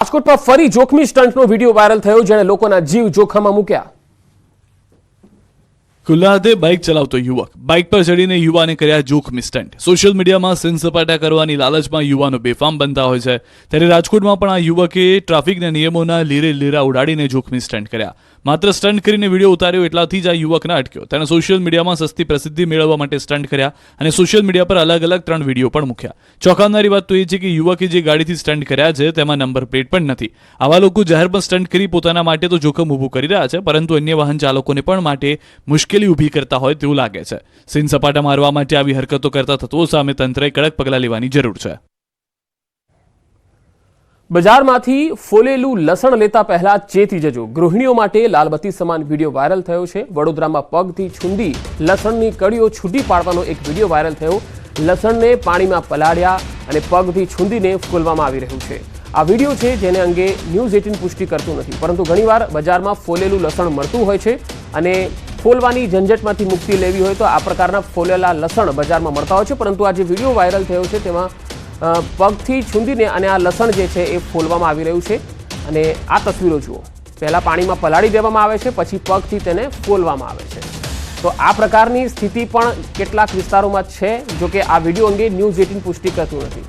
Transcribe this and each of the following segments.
રાજકોટમાં ફરી જોખમી સ્ટન્ટનો વીડિયો વાયરલ થયો જેણે લોકોના જીવ જોખમમાં મૂક્યા. ખુલ્લા હાથે બાઇક ચલાવતો યુવક. બાઇક પર ચડીને યુવાને કર્યા જોખમી સ્ટન્ટ સોશિયલ મીડિયામાં સીન સપાટા કરવાની લાલચમાં યુવાનો બેફામ બનતા હોય છે. ત્યારે રાજકોટમાં પણ આ યુવકે ટ્રાફિકના નિયમોના લીરે લીરા ઉડાડીને જોખમી સ્ટન્ટ કર્યા. માત્ર સ્ટન્ટ કરીને વીડિયો ઉતાર્યો એટલાથી જ આ યુવકને અટક્યો. તેણે સોશિયલ મીડિયામાં સસ્તી પ્રસિદ્ધિ મેળવવા માટે સ્ટન્ટ કર્યા અને સોશિયલ મીડિયા પર અલગ અલગ ત્રણ વીડિયો પણ મૂક્યા. ચોંકાવનારી વાત તો એ છે કે યુવકે જે ગાડીથી સ્ટન્ટ કર્યા છે તેમાં નંબર પ્લેટ પણ નથી. આવા લોકો જાહેરમાં સ્ટન્ટ કરી પોતાના માટે તો જોખમ ઊભું કરી રહ્યા છે, પરંતુ અન્ય વાહન ચાલકોને પણ માટે મુશ્કેલી ઊભી કરતા હોય તેવું લાગે છે. સીન સપાટા મારવા માટે આવી હરકતો કરતા તત્વો સામે તંત્રએ કડક પગલાં લેવાની જરૂર છે. બજારમાંથી ફોલેલું લસણ લેતા પહેલા ચેતી જજો. ગૃહિણીઓ માટે લાલબત્તી સમાન વીડિયો વાયરલ થયો છે. વડોદરામાં પગથી છુંદી લસણની કડીઓ છૂટી પાડવાનો એક વીડિયો વાયરલ થયો. લસણને પાણીમાં પલાળ્યા અને પગથી છુંદીને ફોલવામાં આવી રહ્યું છે. આ વીડિયો છે જેને અંગે ન્યૂઝ એટીન પુષ્ટિ કરતું નથી. પરંતુ ઘણીવાર બજારમાં ફોલેલું લસણ મળતું હોય છે અને ફોલવાની ઝંઝટમાંથી મુક્તિ લેવી હોય તો આ પ્રકારના ફોલેલા લસણ બજારમાં મળતા હોય છે. પરંતુ આ જે વીડિયો વાયરલ થયો છે તેમાં પગથી છૂંદીને અને આ લસણ જે છે એ ફોલવામાં આવી રહ્યું છે. અને આ તસવીરો જુઓ. પહેલાં પાણીમાં પલાળી દેવામાં આવે છે, પછી પગથી તેને ફોલવામાં આવે છે. તો આ પ્રકારની સ્થિતિ પણ કેટલાક વિસ્તારોમાં છે, જો કે આ વીડિયો અંગે ન્યૂઝ એટીન પુષ્ટિ કરતું નથી.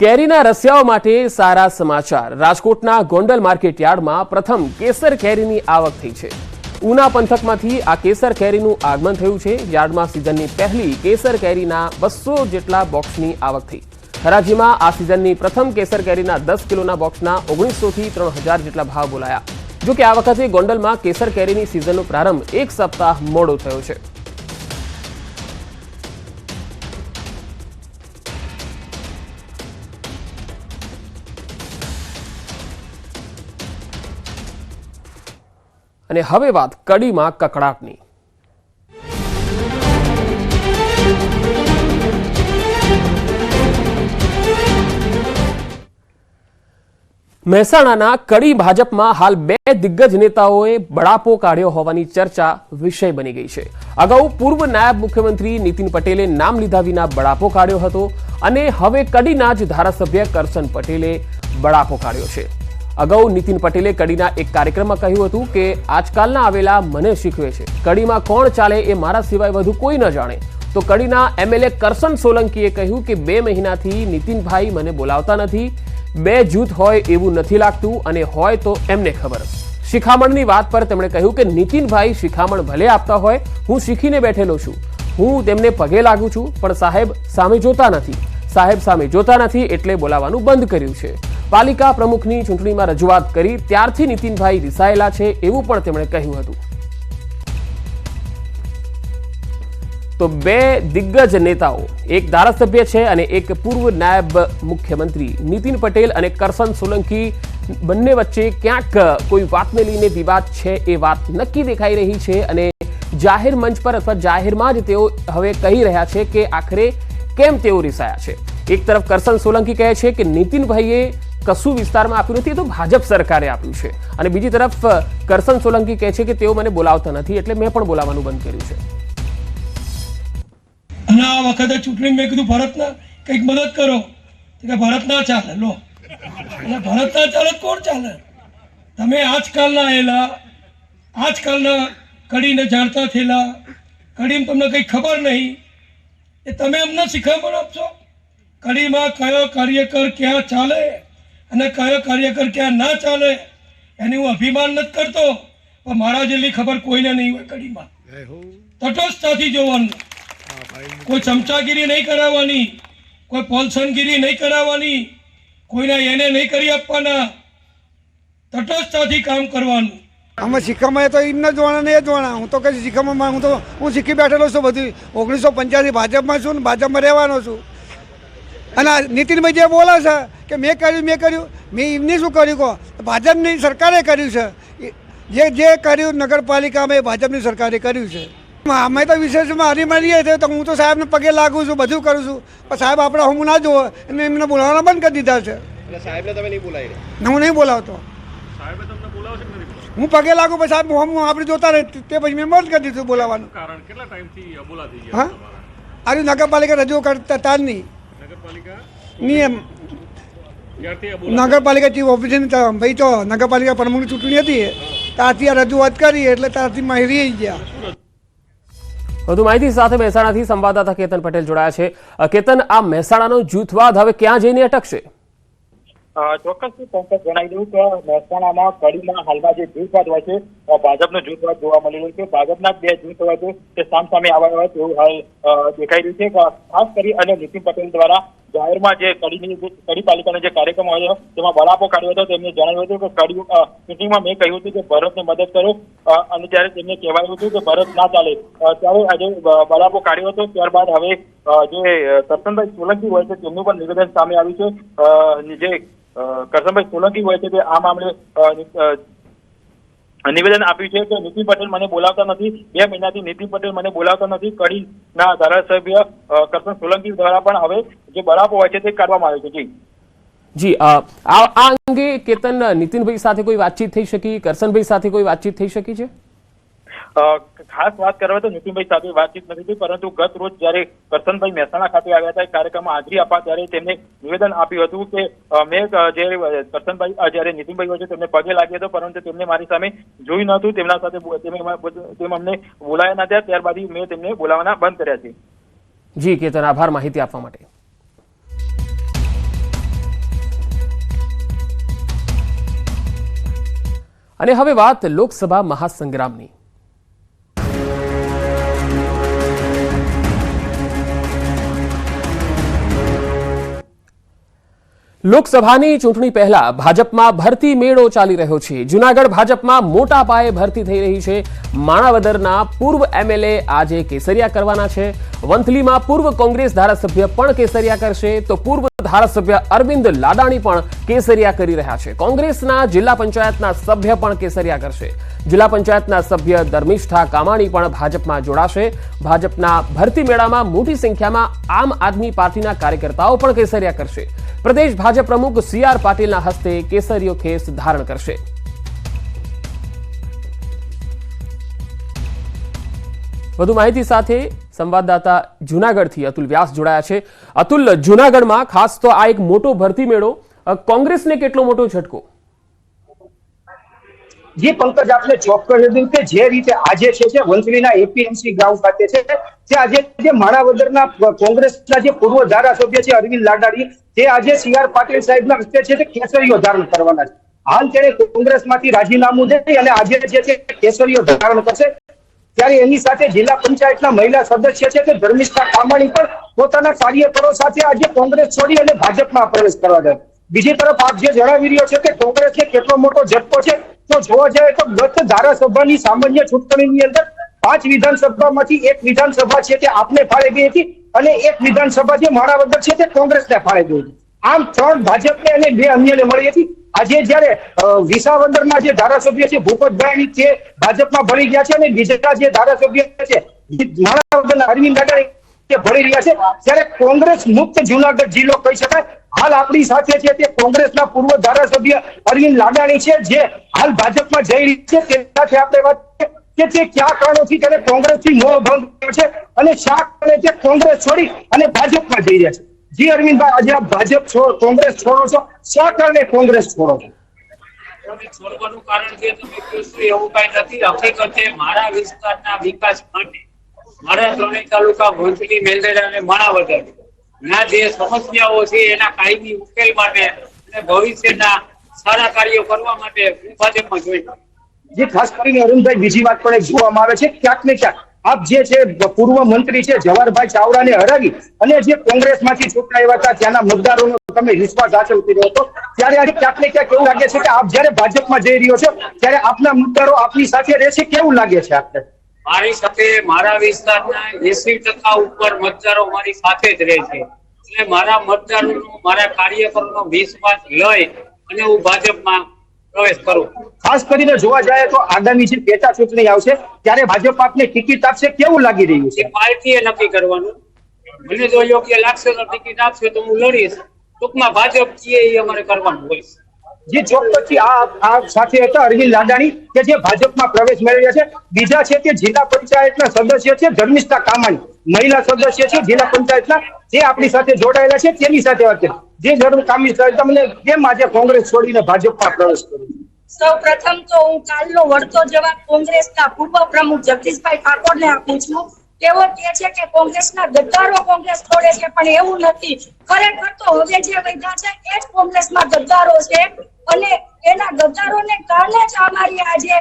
કેરીના રસિયાઓ માટે સારા સમાચાર. રાજકોટના ગોંડલ માર્કેટ યાર્ડમાં પ્રથમ કેસર કેરીની આવક થઈ છે. ઉના પંથકમાંથી આ કેસર કેરીનું આગમન થયું છે. યાર્ડમાં સિઝનની પહેલી કેસર કેરીના બસો જેટલા બોક્સની આવક થઈ. હરાજીમાં આ સિઝનની પ્રથમ કેસર કેરીના દસ કિલોના બોક્સના ઓગણીસોથી ત્રણ હજાર જેટલા ભાવ બોલાયા. જો કે આ વખતે ગોંડલમાં કેસર કેરીની સિઝનનો પ્રારંભ એક સપ્તાહ મોડો થયો છે. અને હવે વાત કડીમાં કકડાટની. મહેસાણાના કડી ભાજપમાં હાલ બે દિગ્ગજ નેતાઓએ બળાપો કાઢ્યો હોવાની ચર્ચા વિષય બની ગઈ છે. અગાઉ પૂર્વ નાયબ મુખ્યમંત્રી નીતિન પટેલે નામ લીધા વિના બળાપો કાઢ્યો હતો અને હવે કડીના જ ધારાસભ્ય કરશન પટેલે બળાપો કાઢ્યો છે. અગાઉ નીતિન પટેલે કડીના એક કાર્યક્રમમાં કહ્યું હતું કે આજકાલના આવેલા મને શીખવે છે. કડીમાં કોણ ચાલે એ મારા સિવાય વધુ કોઈ ન જાણે. તો કડીના એમએલએ કરસન સોલંકીએ કહ્યું કે બે મહિનાથી નીતિનભાઈ મને બોલાવતા નથી. બે જૂથ હોય એવું નથી લાગતું અને હોય તો એમને ખબર. શિખામણની વાત પર તેમણે કહ્યું કે નીતિનભાઈ શિખામણ ભલે આપતા હોય, હું શીખીને બેઠેલો છું. હું તેમને પગે લાગુ છું, પણ સાહેબ સામે જોતા નથી. સાહેબ સામે જોતા નથી એટલે બોલાવાનું બંધ કર્યું છે. પાલિકા પ્રમુખની ચૂંટણીમાં રજૂઆત કરી, ત્યારથી નીતિનભાઈ રિસાયેલા છે એવું પણ તેમણે કહ્યું હતું. તો બે દિગ્ગજ નેતાઓ, એક ધારાસભ્ય છે અને એક પૂર્વ નાયબ મુખ્યમંત્રી. નીતિન પટેલ અને કરસન સોલંકી બંને વચ્ચે ક્યાંક કોઈ વાતને લઈને વિવાદ છે એ વાત નક્કી દેખાઈ રહી છે અને જાહેર મંચ પર અથવા જાહેરમાં જ તેઓ હવે કહી રહ્યા છે કે આખરે કેમ તેઓ રિસાયા છે? એક તરફ કરસન સોલંકી કહે છે કે નીતિનભાઈએ કશું વિસ્તારમાં આપ્યું નથી, એ તો ભાજપ સરકારે આપ્યું છે. અને બીજી તરફ કરસન સોલંકી કહે છે કે તેઓ મને બોલાવતા નથી, એટલે મેં પણ બોલાવવાનું બંધ કર્યું છે. અને આ વખતે ચૂંટણી મેં કીધું, ભરતના કંઈક મદદ કરો. કે ભરત ના ચાલે, લો. એટલે ભરત ના ચાલે કોણ ચાલે? તમે આજકાલના આવેલા આજકાલના કડીને જાણતા થયેલા, કડીમાં તમને કંઈ ખબર નહીં, એ તમે અમને શીખવણ આપશો? કડીમાં કયો કાર્યકર ક્યાં ચાલે? અને કયો કાર્યકર ક્યાં ના ચાલે એની હું અભિમાન નથી કરતો પણ મારા જેટલી ખબર કોઈને નહીં હોય કડીમાં. તટસ્થતાથી જોવાનું. કોઈ ચમચાગીરી નહીં કરાવવાની કોઈ પોલસનગીરી નહીં કરાવવાની કોઈને એને નહીં કરી આપવાના. તટસ્થતાથી કામ કરવાનું. આમાં શીખામાં તો એમને જ વણા ને એ જ વણા હું તો કઈ શીખામાં હું તો હું શીખી બેઠેલો છું બધું. ઓગણીસો પંચ્યાસી ભાજપમાં છું ને ભાજપમાં રહેવાનો છું. અને આ નીતિનભાઈ જે બોલે છે કે મેં કર્યું મેં કર્યું મેં એમને શું કર્યું કહો? ભાજપની સરકારે કર્યું છે. જે જે કર્યું નગરપાલિકામાં એ ભાજપની સરકારે કર્યું છે. અમે તો વિશેષમાં હારી મારીએ છીએ તો હું તો સાહેબને પગે લાગુ છું બધું કરું છું. પણ સાહેબ આપણા હું ના જોવો એને એમને બોલાવવાના બંધ કરી દીધા છે. ને હું નહીં બોલાવતો. હું પગે લાગુ પછી સાહેબ હું આપણે જોતા રહે તે પછી મેં બંધ કરી દીધું બોલાવવાનું. કારણ કેટલા ટાઈમથી અબોલા હા? આજે નગરપાલિકા રજૂ કરતા તાર નહીં નિયમ નગરપાલિકા ચીફ ઓફિસર ભાઈ તો નગરપાલિકા પ્રમુખની ચૂંટણી હતી ત્યારથી આ રજૂઆત કરી એટલે ત્યારથી માહિતી આવી ગયા. વધુ માહિતી સાથે મહેસાણાથી સંવાદદાતા કેતન પટેલ જોડાયા છે. કેતન આ મહેસાણાનો જૂથવાદ હવે ક્યાં જઈને અટકશે? અ, ચોક્કસથી પંકજ જણાવી દઉં કે મહેસાણામાં કડીમાં હાલમાં જે જૂથવાદ હોય છે ભાજપનો જૂથવાદ જોવા મળી રહ્યો છે. ભાજપના બે જૂથ હોય છે તે સામ સામે આવ્યા હોય તેવું હાલ દેખાઈ રહ્યું છે. ખાસ કરી અને નીતિન પટેલ દ્વારા જાહેરમાં જે કડીની કડી પાલિકાનો જે કાર્યક્રમ હોય તેમાં બળાપો કાઢ્યો હતો, તેમને જણાવ્યું હતું કે કડી મિટિંગમાં મેં કહ્યું હતું કે ભરતને મદદ કરો અને ત્યારે તેમને કહેવાયું હતું કે ભરત ના ચાલે ત્યારે આજે બળાપો કાઢ્યો હતો, ત્યારબાદ હવે જે કરશનભાઈ સોલંકી હોય છે, તેમનું પણ નિવેદન સામે આવ્યું છે જે કરશનભાઈ સોલંકી હોય છે, તે આ મામલે નિવેદન આપ્યું છે કે નીતિન પટેલ મને બોલાવતા નથી, બે મહિનાથી નીતિન પટેલ મને બોલાવતા નથી કડીના ધારાસભ્ય કરશન સોલંકી દ્વારા પણ હવે જે બળાપો હોય છે તે કાઢવામાં આવ્યો છે. જી. જી આ અંગે કેતન નીતિનભાઈ સાથે કોઈ વાતચીત થઈ શકી? કરશનભાઈ સાથે કોઈ વાતચીત થઈ શકી છે? ખાસ વાત કરવા તો નીતિનભાઈ સાથે વાતચીત નથી થઈ પરંતુ ગત રોજ જ્યારે કરશનભાઈ મહેસાણા ખાતે આવ્યા હતા કાર્યક્રમમાં હાજરી આપવા ત્યારે તેમને નિવેદન આપ્યું હતું કે મેં જે કરશનભાઈ જ્યારે નીતિનભાઈ હોય છે, તેમને પગે લાગ્યો હતો, પરંતુ તેમને મારી સામે જોયું નહોતું. તેમના સાથે તેમ અમને બોલાયા નહોતા. ત્યારબાદ મેં તેમને બોલાવવાના બંધ કર્યા છે. જી, કેતન, આભાર માહિતી આપવા માટે. અને હવે વાત લોકસભા મહાસંગ્રામની. લોકસભાની ચૂંટણી પહેલા ભાજપમાં ભરતી મેળો ચાલી રહ્યો છે. જુનાગઢ ભાજપમાં મોટા પાયે ભરતી થઈ રહી છે. માણાવદરના પૂર્વ એમએલએ આજે કેસરિયા કરવાના છે. વંથલીમાં પૂર્વ કોંગ્રેસ ધારાસભ્ય પણ કેસરિયા કરશે. તો પૂર્વ ધારાસભ્ય અરવિંદ લાડાણી પણ કેસરિયા કરી રહ્યા છે. કોંગ્રેસના જિલ્લા પંચાયતના સભ્ય પણ કેસરિયા કરશે. જિલ્લા પંચાયતના સભ્ય ધર્મિષ્ઠા કામાણી પણ ભાજપમાં જોડાશે. ભાજપના ભરતી મેળામાં મોટી સંખ્યામાં આમ આદમી પાર્ટીના કાર્યકર્તાઓ પણ કેસરિયા કરશે. પ્રદેશ ભાજપ પ્રમુખ સી આર પાટીલના હસ્તે કેસરીયો ખેસ ધારણ કરશે. વધુ માહિતી સાથે સંવાદદાતા જુનાગઢથી અતુલ વ્યાસ જોડાયા છે. અતુલ, જુનાગઢમાં ખાસ તો આ એક મોટો ભરતી મેળો. કોંગ્રેસને કેટલો મોટો ઝટકો? જે પંકજ આપને ચોક્કસ કીધું કે જે રીતે આજે છે જે વંથલીના એપીએમસી ગ્રાઉન્ડ ખાતે છે, જે આજે જે માણાવદરના કોંગ્રેસના જે પૂર્વ ધારાસભ્ય છે અરવિંદ લાડાણી, તે આજે સી આર પાટીલ સાહેબના હસ્તે છે તે કેસરીઓ ધારણ કરવાના છે. હાલ તેણે કોંગ્રેસમાંથી રાજીનામું દઈ અને આજે જે છે કેસરીઓ ધારણ કરશે. ત્યારે એની સાથે જિલ્લા પંચાયતના મહિલા સદસ્ય છે તે ધર્મિષ્ઠા કામાણી પણ પોતાના કાર્યકરો સાથે આજે કોંગ્રેસ છોડી અને ભાજપમાં પ્રવેશ કરવા જાય બીજી તરફ આપ જે જણાવી રહ્યો છે કે કોંગ્રેસને કેટલો મોટો ઝટકો છે તો જોવા જાય તો ગત ધારાસભાની સામાન્ય ચૂંટણીની અંદર પાંચ વિધાનસભામાંથી એક વિધાનસભા છે તે આપને ફાળે ગઈ હતી અને એક વિધાનસભા જે માણાવદર છે તે કોંગ્રેસને ફાળે ગઈ હતી. આમ ત્રણ ભાજપને અને બે અન્યને મળી હતી. આજે જયારે વિસાવદરના જે ધારાસભ્ય છે ભૂપતભાઈ તે ભાજપમાં ભળી ગયા છે અને બીજા જે ધારાસભ્ય છે માણાવદરના અરવિંદ ભળી રહ્યા છે. ત્યારે કોંગ્રેસ મુક્ત જુનાગઢ જિલ્લો કહી શકાય હાલ આપણી સાથે છે તે કોંગ્રેસના પૂર્વ ધારાસભ્ય અરવિંદ લાડાણી છે, જે હાલ ભાજપમાં જઈ રહી છે. તેની સાથે આપણે વાત કે તે કયા કારણોથી તેને કોંગ્રેસથી મોહ ભંગ થયો છે અને શા કારણે તે કોંગ્રેસ છોડી અને ભાજપમાં જઈ રહ્યા છે. જી અરવિંદભાઈ, આજે આપ ભાજપ છોડો કોંગ્રેસ છોડો છો? શા કારણે કોંગ્રેસ છોડો છો? છોડવાનું કારણ કહો એવું કઈ નથી. હકીકતે મારા વિસ્તારના વિકાસ માટે મારા ત્રણેય તાલુકા ભોંસલી મેંદરડા અને માણાવદર. ના જે સમસ્યાઓ છે, એના કાયમી ઉકેલ માટે અને ભવિષ્યના સારા કાર્યો કરવા માટે ભાજપમાં જોઈ. જે ખાસ કરીને અરુણભાઈ, બીજી વાત પણ જોવામાં આવે છે, ક્યાંક ને ક્યાંક આપ જે છે, પૂર્વ મંત્રી છે, જવાહરભાઈ ચાવડાને હરાવી અને જે કોંગ્રેસમાંથી ચૂંટાયા હતા, ત્યાંના મતદારોનો તમે વિશ્વાસ હાંસલ કર્યો હતો. ત્યારે આજે ક્યાંક ને ક્યાંક એવું લાગે છે કે આપ જયારે ભાજપમાં જઈ રહ્યો છો, ત્યારે આપના મતદારો આપની સાથે રહેશે, કેવું લાગે છે આપને? મારી સાથે મારા વિસ્તારના એસી ટકા ઉપર મતદારો મારી સાથે જ રહે છે. એટલે મારા મતદારોનો મારા કાર્યકરોનો વિશ્વાસ લઈ અને હું ભાજપમાં પ્રવેશ કરું. ખાસ કરીને જોવા જાય તો આગામી જે પેટા ચૂંટણી આવશે ત્યારે ભાજપ આપને ટિકિટ આપશે કેવું લાગી રહ્યું છે? એ પાર્ટીએ નક્કી કરવાનું. મને જો યોગ્ય લાગશે તો ટિકિટ આપશે તો હું લડીશ. ટૂંકમાં ભાજપ છીએ એ અમારે કરવાનું હોય જે ચોક્કસથી આ આ સાથે હતા અરવિંદ લાડાણી, કે જે ભાજપમાં પ્રવેશ મેળવ્યા છે. બીજા છે તે જિલ્લા પંચાયતના સદસ્ય છે ધર્મિષ્ઠા કામાણી, મહિલા સદસ્ય છે જિલ્લા પંચાયતના. જે આપણી સાથે જોડાયેલા છે તેની સાથે વાત કરી. જે જરૂર કામી તમને કેમ આજે કોંગ્રેસ છોડીને ભાજપમાં પ્રવેશ કર્યો? સૌ પ્રથમ તો હું કાલનો વળતો જવાબ કોંગ્રેસના પૂર્વ પ્રમુખ જગદીશભાઈ ઠાકોરને આપું છું. તેઓ કે છે કે કોંગ્રેસના ગદ્દારો કોંગ્રેસ છોડે છે, પણ એવું નથી. ખરેખર તો હવે જે વૈધા છે, એ જ કોંગ્રેસમાં ગદ્દારો છે અને એના ગદ્દારોને કારણે જ અમારી આજે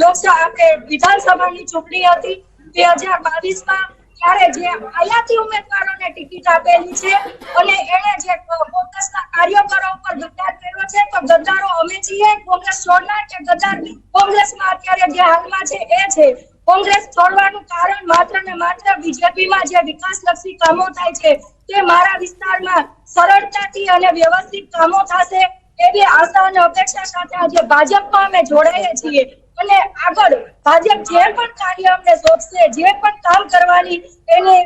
લોકસભા આપણે વિધાનસભાની ચૂંટણી હતી, બે હજાર બાવીસમાં, ત્યારે જે આયાતી ઉમેદવારોને ટિકિટ આપેલી છે અને એણે જે કોંગ્રેસના કાર્યકરો ઉપર ગદ્દાર કર્યો છે, તો ગદ્દારો અમે છીએ, કોંગ્રેસ છોડનાર કે ગદ્દાર કોંગ્રેસમાં અત્યારે જે હાલમાં છે, એ છે. કોંગ્રેસ છોડવાનું કારણ માત્ર ને માત્ર બીજેપીમાં જે વિકાસલક્ષી કામો થાય છે, તે મારા વિસ્તારમાં સરળતાથી અને વ્યવસ્થિત કામો થશે એવી આશા અને અપેક્ષા સાથે આજે ભાજપમાં અમે જોડાઈએ છીએ. અને આગળ ભાજપ જે પણ કાર્ય અમને સોંપશે, જે પણ કામ કરવાની એને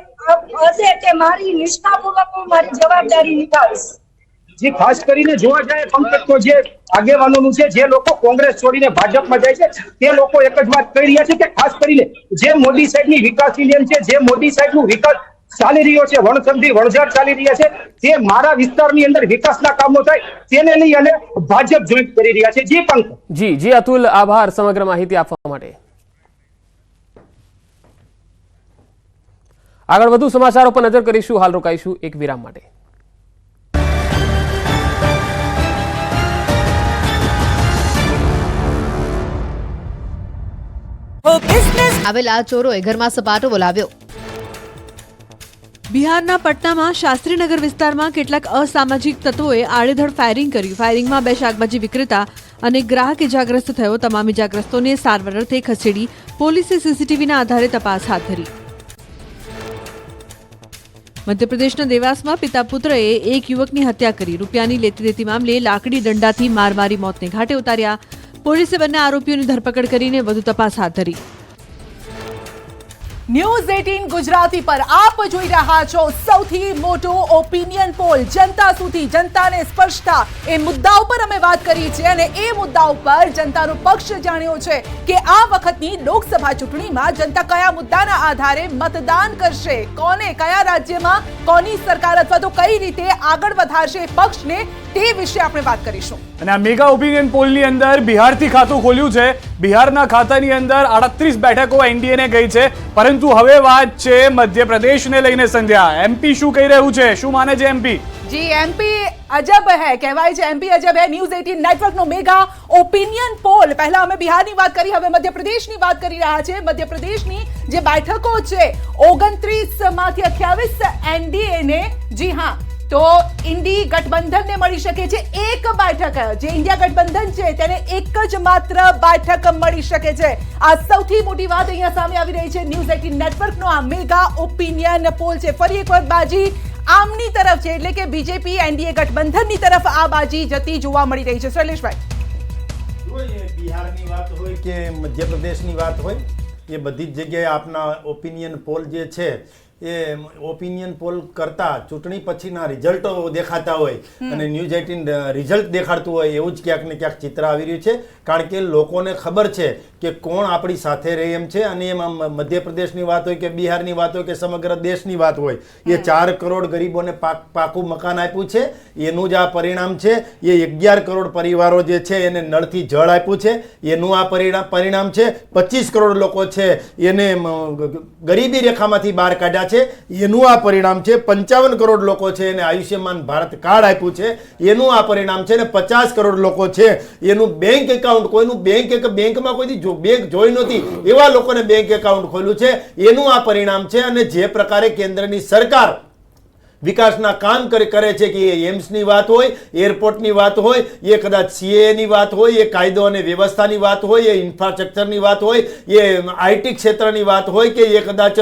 હશે તે મારી નિષ્ઠાપૂર્વક હું મારી જવાબદારી નિભાવીશ. જે ખાસ કરીને જોવા જાય પંકજ, તો જે આગેવાનોનું છે, જે લોકો કોંગ્રેસ છોડીને ભાજપમાં જાય છે, તે લોકો એક જ વાત કહી રહ્યા છે કે ખાસ કરીને જે મોદી સાહેબની વિકાસ ઇન્ડિયન છે, જે મોદી સાહેબનું વિકાસ ચાલી રહ્યો છે વણસંધિ વણઝાર ચાલી રહ્યા છે, તે મારા વિસ્તારની અંદર વિકાસના કામો થાય, તેને લઈ અને ભાજપ જોઈન્ટ કરી રહ્યા છે. જે પંકજ. જી જી, અતુલ, આભાર સમગ્ર માહિતી આપવા માટે. આગળ વધુ સમાચારો પર નજર કરીશું, હાલ રોકાઈશું એક વિરામ માટે. આવેલા ચોરોએ ઘરમાં સપાટો બોલાવ્યો. બિહારના પટનામાં શાસ્ત્રીનગર વિસ્તારમાં કેટલાક અસામાજિક તત્વોએ આડેધડ ફાયરિંગ કર્યું. ફાયરિંગમાં બે શાકભાજી વિક્રેતા અને ગ્રાહક ઇજાગ્રસ્ત થયો. તમામ ઇજાગ્રસ્તોને સારવાર અર્થે ખસેડી પોલીસે સીસીટીવીના આધારે તપાસ હાથ ધરી. મધ્યપ્રદેશના દેવાસમાં પિતા પુત્રએ એક યુવકની હત્યા કરી. રૂપિયાની લેતી દેતી મામલે લાકડી દંડાથી મારમારી, મોતને ઘાટે ઉતાર્યા. પોલીસે બંને આરોપીઓની ધરપકડ કરીને વધુ તપાસ હાથ ધરી. ન્યૂઝ એટીન ગુજરાતી પર આપ જોઈ રહ્યા છો સૌથી મોટો ઓપિનિયન પોલ જનતા સુધી જનતાને સ્પર્શતા એ મુદ્દા ઉપર અમે વાત કરી છે અને એ મુદ્દા ઉપર જનતાનો પક્ષ જાણ્યો છે કે આ વખતની લોકસભા ચૂંટણીમાં જનતા કયા મુદ્દાના આધારે મતદાન કરશે? કોને, કયા રાજ્યમાં, કોની સરકાર અથવા તો કઈ રીતે આગળ વધારશે? પક્ષને તે વિશે આપણે વાત કરીશું. અને આ મેગા ઓપિનિયન પોલની અંદર બિહારથી ખાતું ખોલ્યું છે. બિહારના ખાતાની અંદર આડત્રીસ બેઠકો એનડીએને ગઈ છે. પરંતુ હવે વાત છે મધ્યપ્રદેશને લઈને સંધ્યા. એમપી શું કહી રહ્યું છે? શું માને છે એમપી? જી એમપી અજબ હે કહેવાય છે એમપી અજબ હે. ન્યૂઝ 18 નેટવર્કનો મેગા ઓપિનિયન પોલ. પહેલા અમે બિહારની વાત કરી હવે મધ્યપ્રદેશની વાત કરી રહ્યા છે. મધ્યપ્રદેશની જે બેઠકો છે 29 માંથી 28 એનડીએ ને જી હા તો ઇન્ડી ગઠબંધનને મળી શકે છે એક બેઠક. જે ઇન્ડિયા ગઠબંધન છે તેને એક જ માત્ર બેઠક મળી શકે છે. આ સૌથી મોટી વાત અહીંયા સામે આવી રહી છે ન્યૂઝ 18 નેટવર્કનો. આ મેગા ઓપિનિયન પોલ છે. ફરી એક વખત બાજી આમની તરફ છે, એટલે કે બીજેપી એનડીએ ગઠબંધનની તરફ આ બાજી જતી જોવા મળી રહી છે. શૈલેષભાઈ. બિહારની વાત હોય કે મધ્યપ્રદેશની વાત હોય, એ બધી જ જગ્યાએ આપના ઓપિનિયન પોલ જે છે એ ઓપિનિયન પોલ કરતા ચૂંટણી પછીના રિઝલ્ટો દેખાતા હોય અને ન્યૂઝ એટીન રિઝલ્ટ દેખાડતું હોય એવું જ ક્યાંક ને ક્યાંક ચિત્ર આવી રહ્યું છે. કારણ કે લોકોને ખબર છે કે કોણ આપણી સાથે રહે એમ છે. અને એમાં મધ્યપ્રદેશની વાત હોય કે બિહારની વાત હોય કે સમગ્ર દેશની વાત હોય એ ચાર કરોડ ગરીબોને પાક પાકું મકાન આપ્યું છે. એનું જ આ પરિણામ છે. એ અગિયાર કરોડ પરિવારો જે છે એને નળથી જળ આપ્યું છે. એનું આ પરિણામ પરિણામ છે. પચીસ કરોડ લોકો છે એને ગરીબી રેખામાંથી બહાર કાઢ્યા છે. એનું આ પરિણામ છે, પંચાવન કરોડ લોકો છે એને આયુષ્યમાન ભારત કાર્ડ આપ્યું છે. એનું આ પરિણામ છે અને પચાસ કરોડ લોકો છે. એનું બેંક એકાઉન્ટ કોઈનું બેંક એક બેંકમાં કોઈથી બેંક જોઈ નહોતી, એવા લોકોને બેંક એકાઉન્ટ ખોલ્યું છે. એનું આ પરિણામ છે અને જે પ્રકારે કેન્દ્રની સરકાર વિકાસના કામ કરે છે કે એ એમ્સની વાત હોય, એરપોર્ટની વાત હોય, એ કદાચ સીએની વાત હોય, એ કાયદો અને વ્યવસ્થાની વાત હોય, એ ઇન્ફ્રાસ્ટ્રક્ચરની વાત હોય, એ આઈટી ક્ષેત્રની વાત હોય કે એ કદાચ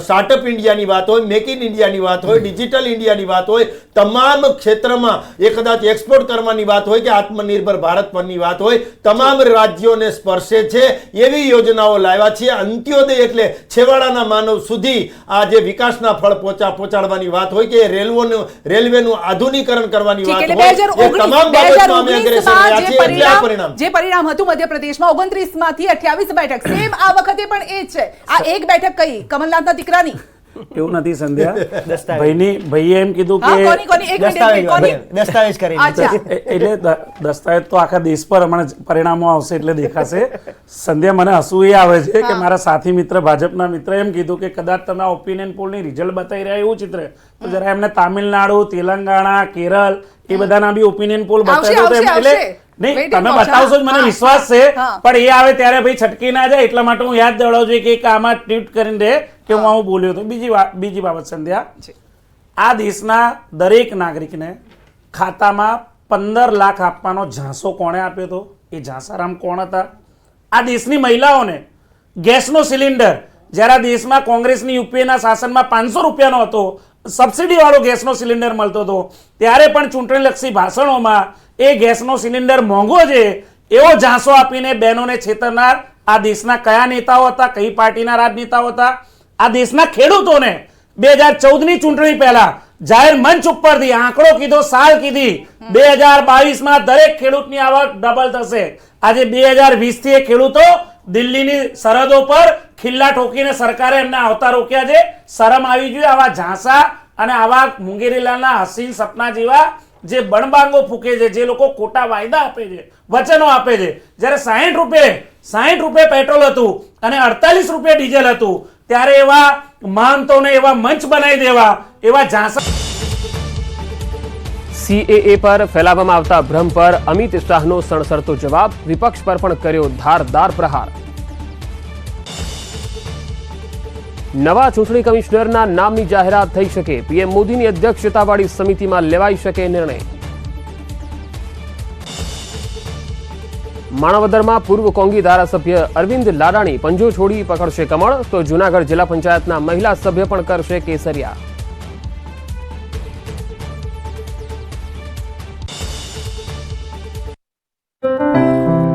સ્ટાર્ટઅપ ઇન્ડિયાની વાત હોય મેક ઇન ઇન્ડિયાની વાત હોય ડિજિટલ ઇન્ડિયાની વાત હોય, તમામ ક્ષેત્રમાં એ કદાચ એક્સપોર્ટ કરવાની વાત હોય કે આત્મનિર્ભર ભારત પરની વાત હોય, તમામ રાજ્યોને સ્પર્શે છે એવી યોજનાઓ લાવ્યા છે. અંત્યોદય એટલે છેવાડાના માનવ સુધી આ જે વિકાસના ફળ પહોંચા પહોંચાડવાની વાત હોય કે રેલવેનું રેલવેનું આધુનિકરણ કરવાની વાત હોય એ તમામ બાબતમાં અમે અગ્રેસર રહ્યા છીએ એટલે આ પરિણામ. જે પરિણામ હતું મધ્યપ્રદેશમાં ઓગણત્રીસમાંથી અઠ્યાવીસ બેઠક. સેમ આ વખતે પણ એ જ છે. આ એક બેઠક કઈ? કમલનાથના દીકરાની? એવું નથી સંધ્યા. ભાઈની ભાઈએ એમ કીધું કે કોની કોની? એક મિનિટ એક મિનિટ, કોની? દસ્તાવેજ કરી એટલે દસ્તાવેજ તો આખા દેશ પર હમણાં પરિણામો આવશે એટલે દેખાશે. સંધ્યા મને હસવું એ આવે છે કે મારા સાથી મિત્ર ભાજપના મિત્ર એમ કીધું કે કદાચ તમે ઓપિનિયન પોલની રિઝલ્ટ બતાવી રહ્યા એવું ચિત્ર. તો જરા એમને તામિલનાડુ તેલંગાણા કેરળ એ બધાના બી ઓપિનિયન પોલ બતાવ્યો એટલે. નહીં તમે બતાવશો જ મને વિશ્વાસ છે પણ એ આવે ત્યારે ભાઈ છટકી ના જાય એટલા માટે હું યાદ દેવડાવું છું કે આમાં ટ્વીટ કરીને દે કે હું આવું બોલ્યો હતો. બીજી બીજી બાબત સંધ્યા. આ દેશના દરેક નાગરિકને ખાતામાં પંદર લાખ આપવાનો ઝાંસો કોણે આપ્યો હતો? એ ઝાંસારામ કોણ હતા? આ દેશની મહિલાઓને ગેસનો સિલિન્ડર જ્યારે આ દેશમાં કોંગ્રેસની યુપીએના શાસનમાં પાંચસો રૂપિયાનો હતો સબસિડી વાળો ગેસનો સિલિન્ડર મળતો હતો ત્યારે પણ ચૂંટણીલક્ષી ભાષણોમાં એ ગેસનો સિલિન્ડર મોંઘો છે, એવો ઝાંસો આપીને બહેનોને છેતરનાર. આ દેશના કયા નેતાઓ હતા, કઈ પાર્ટીના રાજનેતાઓ હતા? આ દેશના ખેડૂતોને બે હજાર ચૌદની ચૂંટણી પહેલા જાહેર મંચ ઉપરથી આંકડો કીધો, સાલ કીધી. બે હજાર બાવીસમાં દરેક ખેડૂતની આવક ડબલ થશે. આજે બે હજાર વીસથી એ ખેડૂતો દિલ્હીની સરહદો પર ખિલ્લા ઠોકીને સરકારે એમને આવતા રોક્યા છે. શરમ આવી જોઈએ આવા ઝાંસા અને આવા મુંગેરીલાલના હસીન સપના જેવા જે બણબાંગો ફૂકે છે, જે લોકો ખોટા વાયદા આપે છે, વચનો આપે છે. જ્યારે સાહીઠ રૂપિયે સાહીઠ રૂપિયે પેટ્રોલ હતું અને અડતાલીસ રૂપિયે ડીઝલ હતું, ત્યારે એવા મહંતોને એવા મંચ બનાવી દેવા, એવા ઝાંસા સીએએ પર ફેલાવવામાં આવતા ભ્રમ પર અમિત શાહનો સણસરતો જવાબ વિપક્ષ પર પણ કર્યો ધારદાર પ્રહાર. નવા ચૂંટણી કમિશનરના નામની જાહેરાત થઈ શકે. પીએમ મોદીની અધ્યક્ષતાવાળી સમિતિમાં લેવાઈ શકે નિર્ણય. માણાવદરમાં પૂર્વ કોંગી ધારાસભ્ય અરવિંદ લાડાણી પંજો છોડી પકડશે કમળ, તો જૂનાગઢ જિલ્લા પંચાયતના મહિલા સભ્ય પણ કરશે કેસરિયા.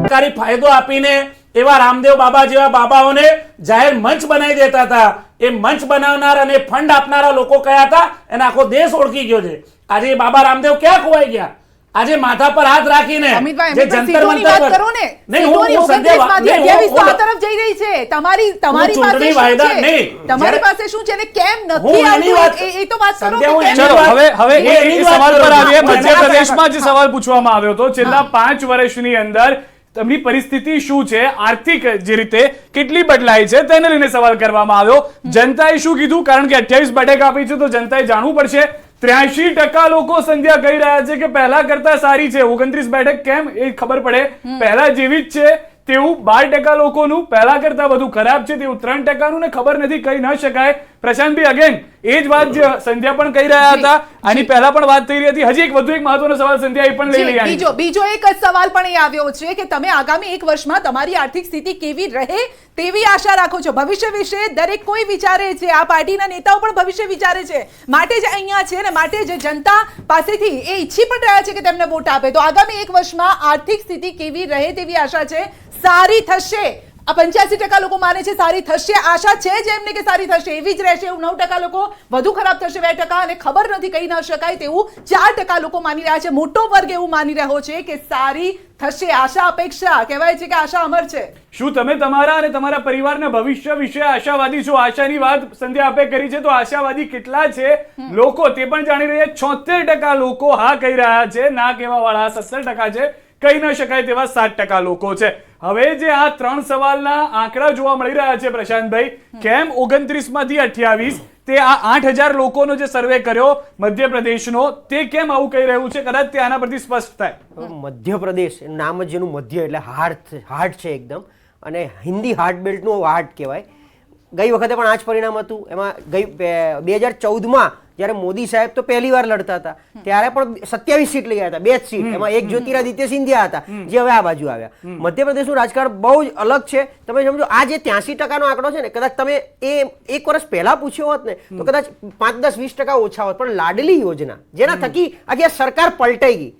સરકારી ફાયદો આપીને એવા રામદેવ બાબા જેવા બાબાઓને જાહેર મંચ બનાવી દેતા હતા. એ મંચ બનાવનાર અને ફંડ આપનારા લોકો કયા હતા? એને આખો દેશ ઓળખી ગયો છે. આજે બાબા રામદેવ ક્યાં ખોવાઈ ગયા? આજે માથા પર હાથ રાખીને જે જંતર મંતર કરો ને નહીં, હું- સીટોની હું સંધ્યા 29 માંથી નહીં, હું- 28 તો આ તરફ જઈ રહી છે. તમારી તમારી પાસે શું વાયદા- નહીં, તમારી પાસે શું છે? ને કેમ નથી એની વાત- એ- તો વાત કરો કે ચલો હવે હવે એ સવાલ પર આવીએ. મધ્યપ્રદેશમાં જે સવાલ પૂછવામાં આવ્યો હતો. છેલ્લા પાંચ વર્ષની અંદર તેમની પરિસ્થિતિ શું છે? આર્થિક જે રીતે કેટલી બદલાઈ છે તેને લઈને સવાલ કરવામાં આવ્યો. જનતાએ શું કીધું? કારણ કે અઠ્યાવીસ બેઠક આપી છે તો જનતાએ જાણવું પડશે. ત્ર્યાસી ટકા લોકો સંધ્યા કહી રહ્યા છે કે પહેલા કરતા સારી છે. ઓગણત્રીસ બેઠક કેમ? એ ખબર પડે. પહેલા જેવી જ છે. તેવું બાર ટકા લોકોનું પહેલા કરતા વધુ ખરાબ છે. તેવું ત્રણ ટકાનું ને ખબર નથી. કહી ન શકાય. પ્રશાંતભાઈ અગેન એ જ વાત સંધ્યા પણ કહી રહ્યા હતા. આની પહેલા પણ વાત થઈ રહી હતી. હજી એક વધુ એક મહત્વનો સવાલ સંધ્યા એ પણ લઈ લઈ બીજો બીજો એક જ સવાલ પણ એ આવ્યો છે કે તમે આગામી એક વર્ષમાં તમારી આર્થિક સ્થિતિ કેવી રહે તેવી આશા રાખો છો? ભવિષ્ય વિશે દરેક કોઈ વિચારે છે. આ પાર્ટીના નેતાઓ પણ ભવિષ્ય વિચારે છે. માટે જ અહીંયા છે ને માટે જ જનતા પાસેથી એ ઈચ્છી પણ રહ્યા છે કે તેમને વોટ આપે. તો આગામી એક વર્ષમાં આર્થિક સ્થિતિ કેવી રહે તેવી આશા છે? સારી થશે. આ પંચ્યાસી ટકા લોકો માને છે સારી થશે. આશા છે જ એમને કે સારી થશે. એવી જ રહેશે એવું નવ ટકા લોકો, વધુ ખરાબ થશે બે ટકા અને ખબર નથી, કહી ન શકાય તેવું ચાર ટકા લોકો માની રહ્યા છે. મોટો વર્ગ એવું માની રહ્યો છે કે સારી થશે. આશા, અપેક્ષા, કહેવાય છે કે આશા અમર છે. શું તમે તમારા અને તમારા પરિવારના ભવિષ્ય વિશે આશાવાદી છો? આશાની વાત સંધ્યા આપે કરી છે, તો આશાવાદી કેટલા છે? લોકો તે પણ જાણી રહ્યા છોતેર ટકા લોકો હા કહી રહ્યા છે. ના કહેવા વાળા સત્તર ટકા છે. કહી ન શકાય તેવા સાત ટકા લોકો છે. હવે જે આ ત્રણ સવાલના આંકડા જોવા મળી રહ્યા છે પ્રશાંતભાઈ, કેમ ઓગણત્રીસમાંથી અઠ્યાવીસ? તે આ આઠ હજાર લોકોનો જે સર્વે કર્યો મધ્યપ્રદેશનો, તે કેમ આવું કહી રહ્યું છે? કદાચ તે આના પરથી સ્પષ્ટ થાય. મધ્યપ્રદેશ નામ જ જેનું મધ્ય એટલે હાર્ટ હાર્ટ છે એકદમ. અને હિન્દી હાર્ટ બેલ્ટનું હાર્ટ કહેવાય. ગઈ વખતે પણ આ જ પરિણામ હતું. એમાં ગઈ, બે હજાર ચૌદમાં જ્યારે મોદી સાહેબ તો પહેલી વાર લડતા હતા. ત્યારે પણ સત્યાવીસ સીટ લઈ આવ્યા હતા. બે જ સીટ. એમાં એક જ્યોતિરાદિત્ય સિંધિયા હતા જે હવે આ બાજુ આવ્યા. મધ્યપ્રદેશનું રાજકારણ બહુ જ અલગ છે. તમે સમજો આ જે ત્યાંસી ટકાનો આંકડો છે ને કદાચ તમે એ એક વર્ષ પહેલા પૂછ્યો હોત ને તો કદાચ પાંચ દસ વીસ ટકા ઓછા હોત. પણ લાડલી યોજના જેના થકી આખી સરકાર પલટાઈ ગઈ.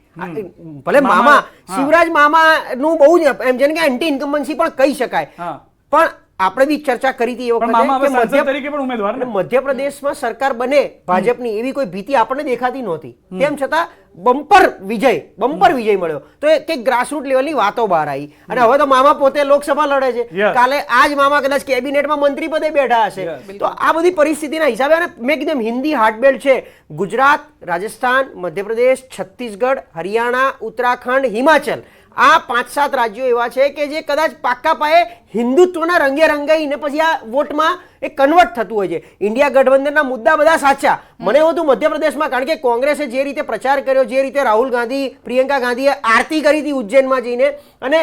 ભલે મામા શિવરાજ મામા નું બહુ જ એમ જેને કે એન્ટી ઇન્કમ્બન્સી પણ કહી શકાય. પણ આપણે બી ચર્ચા કરી હતી એ વખતે મધ્યપ્રદેશમાં સરકાર બને ભાજપની એવી કોઈ ભીતિ આપણને દેખાતી નહોતી. તેમ છતાં બમ્પર વિજય બમ્પર વિજય મળ્યો. તો એ કંઈક ગ્રાસરૂટ લેવલની વાતો બહાર આવી. અને હવે તો મામા પોતે લોકસભા લડે છે. કાલે આજ મામા કદાચ કેબિનેટમાં મંત્રી પદે બેઠા હશે. તો આ બધી પરિસ્થિતિના હિસાબે અને મેં કીધું હિન્દી હાર્ટબેલ્ટ છે. ગુજરાત રાજસ્થાન મધ્યપ્રદેશ છત્તીસગઢ હરિયાણા ઉત્તરાખંડ હિમાચલ. આ પાંચ સાત રાજ્યો એવા છે કે જે કદાચ પાક્કા પાયે હિન્દુત્વના રંગે રંગાઈને પછી આ વોટમાં એ કન્વર્ટ થતું હોય છે. ઇન્ડિયા ગઠબંધનના મુદ્દા બધા સાચા. મને એવું હતું મધ્યપ્રદેશમાં કારણ કે કોંગ્રેસે જે રીતે પ્રચાર કર્યો જે રીતે રાહુલ ગાંધી પ્રિયંકા ગાંધીએ આરતી કરી હતી ઉજ્જૈનમાં જઈને અને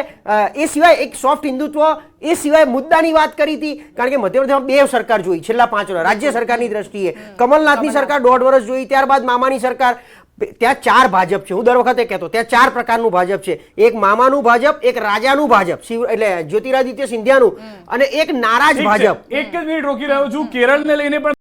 એ સિવાય એક સોફ્ટ હિન્દુત્વ એ સિવાય મુદ્દાની વાત કરી હતી કારણ કે મધ્યપ્રદેશમાં બે સરકાર જોઈ છેલ્લા પાંચ વર્ષ રાજ્ય સરકારની દ્રષ્ટિએ. કમલનાથની સરકાર દોઢ વર્ષ જોઈ ત્યારબાદ મામાની સરકાર ત્યાં ચાર ભાજપ છે. હું દર વખતે કહેતો ત્યાં ચાર પ્રકારનું ભાજપ છે. એક મામાનું ભાજપ એક રાજાનું ભાજપ શિવ એટલે જ્યોતિરાદિત્ય સિંધિયાનું અને એક નારાજ ભાજપ. એક જ મિનિટ રોકી રહ્યો છું. કેરળને લઈને પણ